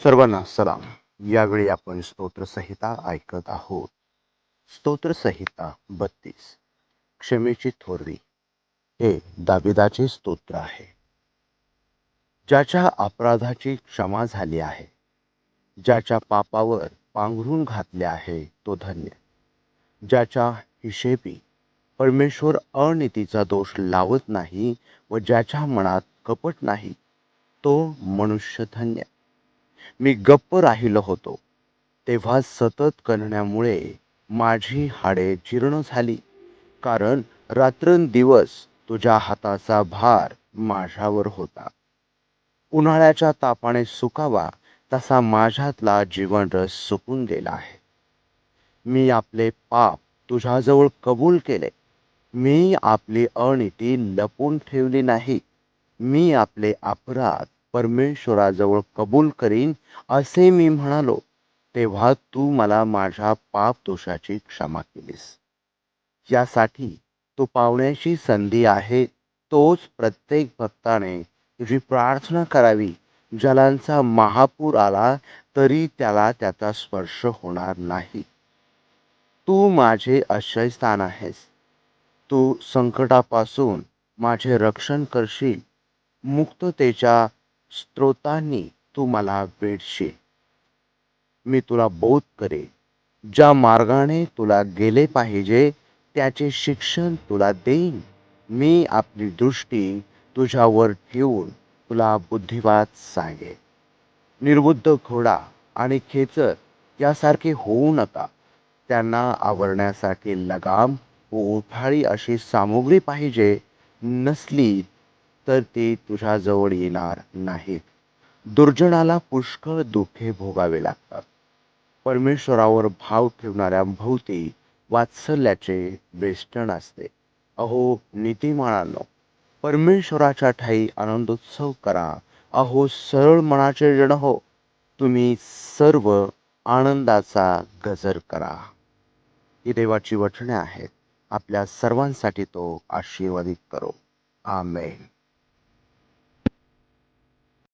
सर्वांना सलाम. यावेळी आपण स्तोत्रसंहिता ऐकत आहोत. स्तोत्रसंहिता बत्तीस. क्षमेची थोरवी. हे दाविदाचे स्तोत्र आहे. ज्याच्या अपराधाची क्षमा झाली आहे ज्याच्या पापावर पांघरून घातले आहे तो धन्य. ज्याच्या हिशेबी परमेश्वर अनितीचा दोष लावत नाही व ज्याच्या मनात कपट नाही तो मनुष्य धन्य. मी गप्प राहिलो होतो. तेव्हा सतत कणण्यामुळे माझी हाडे जीर्ण झाली. कारण रात्रंदिवस तुझ्या हाताचा भार माझ्यावर होता. उन्हाळ्याच्या तापाने सुकावा तसा माझ्यातला जीवनरस सुकून गेला आहे. मी आपले पाप तुझ्याजवळ कबूल केले. मी आपली अनिती लपून ठेवली नाही. मी आपले अपराध परमेश्वराजवळ कबूल करीन असे मी म्हणालो. तेव्हा तू मला माझ्या पाप दोषाची क्षमा केलीस. यासाठी तू पावण्याची संधी आहे तोच प्रत्येक भक्ताने तुझी प्रार्थना करावी. जलांचा महापूर आला तरी त्याला त्याचा स्पर्श होणार नाही. तू माझे आश्रयस्थान आहेस. तू संकटापासून माझे रक्षण करशील. मुक्ततेच्या स्त्रोतांनी तू मला वेढशील मी तुला बोध करे ज्या मार्गाने तुला गेले पाहिजे त्याचे शिक्षण तुला देईन. मी आपली दृष्टी तुझ्यावर ठेवून तुला बुद्धिवाद सांगे निर्बुद्ध घोडा आणि खेचर यासारखे होऊ नका. त्यांना आवरण्यासाठी लगाम व अशी सामुग्री पाहिजे नसली तर ती तुझ्याजवळ येणार नाहीत. दुर्जनाला पुष्कळ दुःखे भोगावे लागतात. परमेश्वरावर भाव ठेवणाऱ्या भोवती वात्सल्याचे बेष्टण असते. अहो नीतिमानांनो परमेश्वराच्या ठाई आनंदोत्सव करा. अहो सरळ मनाचे जण हो. तुम्ही सर्व आनंदाचा गजर करा. ही देवाची वचने आहेत. आपल्या सर्वांसाठी तो आशीर्वादित करो. आमेन.